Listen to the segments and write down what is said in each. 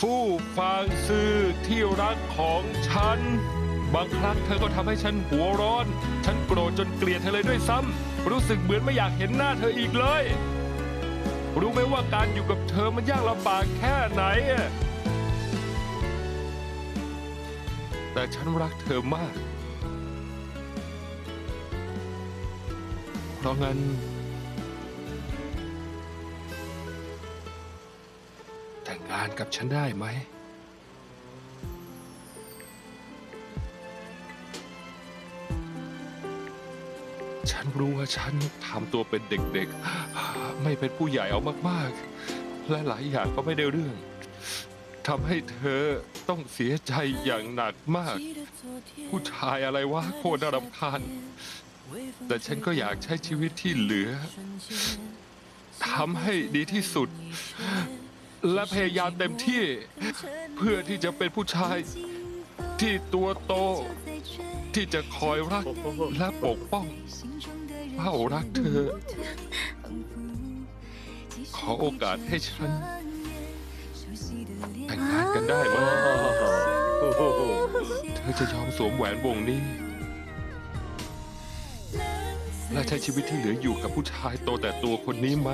ฟู่ฟางซื่อที่รักของฉัน บางครั้งเธอก็ทำให้ฉันหัวร้อน ฉันโกรธจนเกลียดเธอเลยด้วยซ้ำรู้สึกเหมือนไม่อยากเห็นหน้าเธออีกเลย รู้ไหมว่าการอยู่กับเธอมันยากลำบากแค่ไหน แต่ฉันรักเธอมาก เพราะงั้นานกับฉันได้ไหม ฉันรู้ว่าฉันทำตัวเป็นเด็กๆ ไม่เป็นผู้ใหญ่เอามากๆ และหลายอย่างก็ไม่ได้เรื่องทำให้เธอต้องเสียใจอย่างหนักมาก ผู้ชายอะไรวะโคตรรำคาญแต่ฉันก็อยากใช้ชีวิตที่เหลือทำให้ดีที่สุด และพยายามเต็มที่ เพื่อที่จะเป็นผู้ชายที่ตัวโต ที่จะคอยรักและปกป้องเฝ้ารักเธอ ขอโอกาสให้ฉันแต่งงานกันได้ไหมเธอจะยอมสวมแหวนวงนี้ และใช้ชีวิตที่เหลืออยู่กับผู้ชายโตแต่ตัวคนนี้ไหม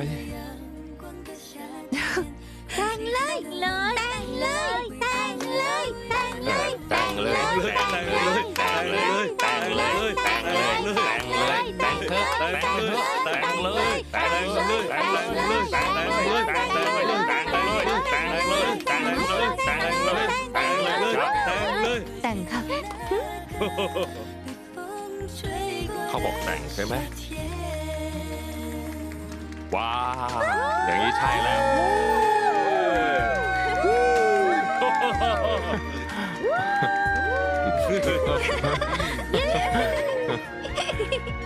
แต่งเลยเลยแต่งเลยแต่งเลยแต่งเลยแต่งเลยแต่งเลยแต่งเลยแต่งเลยแต่งเลยแต่งเลยแต่งเถอะแต่งเถอะแต่งเลยแต่งเลยแต่งเลยแต่งเลยแต่งเลยแต่งเลยแต่งเลยแต่งเลยแต่งเลยแต่งเลยแต่งเลยแต่งค่ะเขาบอกแต่งใช่ไหมว้าวอย่างนี้ใช่แล้ว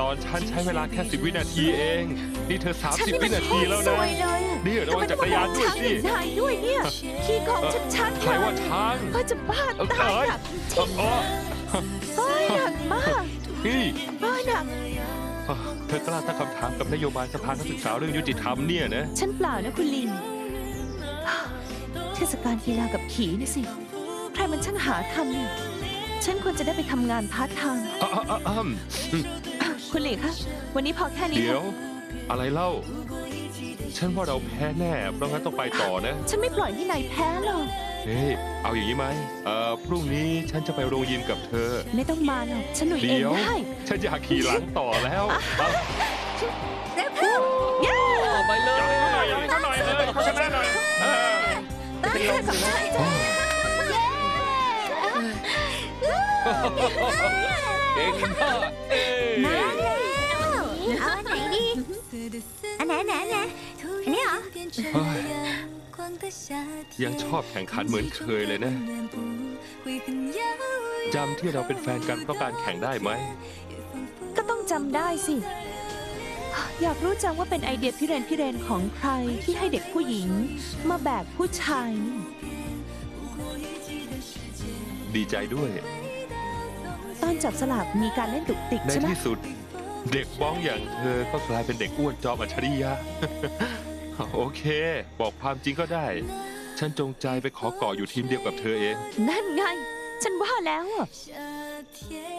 ตอนฉันใช้เวลาแค่สิบวินาทีเอง นี่เธอสามฉันสิบนี่วิมันนาโคทีตรแล้วสนะวยเลยอะนี่ระวังจักรยานด้วยสิทำไมต้องมาช้างอย่างนายด้วยเนี่ย ขี้โกงชัดๆใครว่าช้างเฮ้ยจะบ้าเอาตายเอ้ยหนักจริงอ๋อๆเฮ้ยหนักมากนี่เฮ้ยหนักอะเธอกล้าตั้งคำถามกับนโยบายสภานักศึกษาเรื่องยุติธรรมเนี่ยนะ ฉันเปล่านะคุณลิน เทศกาลกีฬากับขี่นี่สิ ใครมันช่างหาทำเนี่ยฉันควรจะได้ไปทำงานพาร์ทไทม์อะอะอะอะ คุณหลีคะวันนี้พอแค่นี้เดี๋ยวค่ะอะไรเล่า ฉันว่าเราแพ้แน่เพราะงั้นต้องไปต่อนะฉันไม่ปล่อยให้นายแพ้หรอกเฮ้ยเอาอย่างนี้ไหมเอ่อพรุ่งนี้ฉันจะไปโรงยิมกับเธอ ไม่ต้องมาหรอกฉันหนุ่ยเองเดี๋ยว ได้ฉันอยากขี่หลังต่อแล้วเอาเย้ไปเลยหน่อยเขาหน่อยเลยเขาชนะหน่อยเออเป็นลมกับใจจ้ะเก่งมากเอ้มาแล้วเอาอันไหนดี อันไหนอันไหนอันไหนอันนี้เหรอเฮ้ยยังชอบแข่งขันเหมือนเคยเลยนะ จำที่เราเป็นแฟนกันเพราะการแข่งได้ไหม ก็ต้องจำได้สิ อยากรู้จังว่าเป็นไอเดียพิเรนพิเรนของใครที่ให้เด็กผู้หญิง มาแบกผู้ชายนี่ดีใจด้วย ตอนจับสลากมีการเล่นตุกติกในใช่ไหม ที่สุด เด็กบ้องอย่างเธอก็กลายเป็นเด็กอ้วนจอมอัจฉริยะ โอเค บอกความจริงก็ได้ ฉันจงใจไปขอเกาะอยู่ทีมเดียวกับเธอเอง นั่นไง ฉันว่าแล้วอะ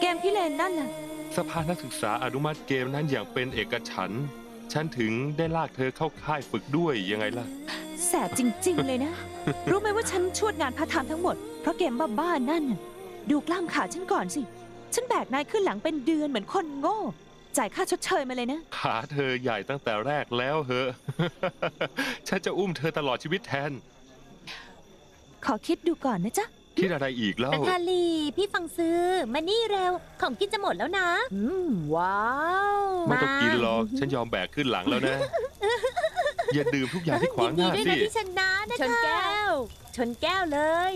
เกมพิเรนนั่นน่ะ สภานักศึกษาอนุมัติเกมนั้นอย่างเป็นเอกฉันท์ฉันถึงได้ลากเธอเข้าค่ายฝึกด้วยยังไงล่ะ แสบจริง ๆ เลยนะ รู้ไหมว่าฉันชวดงานพาร์ทไทม์ทั้งหมด เพราะเกมบ้าๆนั่นน่ะดูกล้ามขาฉันก่อนสิ ฉันแบกนายขึ้นหลังเป็นเดือนเหมือนคนโง่ จ่ายค่าชดเชยมาเลยนะ ขาเธอใหญ่ตั้งแต่แรกแล้วเหอะ ฉันจะอุ้มเธอตลอดชีวิตแทน ขอคิดดูก่อนนะจ๊ะ คิดอะไรอีกเล่านาทาลี พี่ฟังซื้อ มานี่เร็ว ของกินจะหมดแล้วนะ อืมว้าวไม่ต้องกินหรอก ฉันยอมแบกขึ้นหลังแล้วนะ อย่าดื่มทุกอย่างที่ขวางหน้ายินดีสิด้วยนะที่ชนะนะคะชนแก้ว ชนแก้วเลย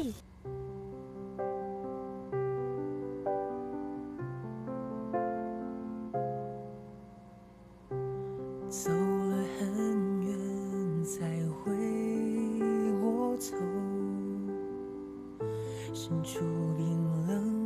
身处冰冷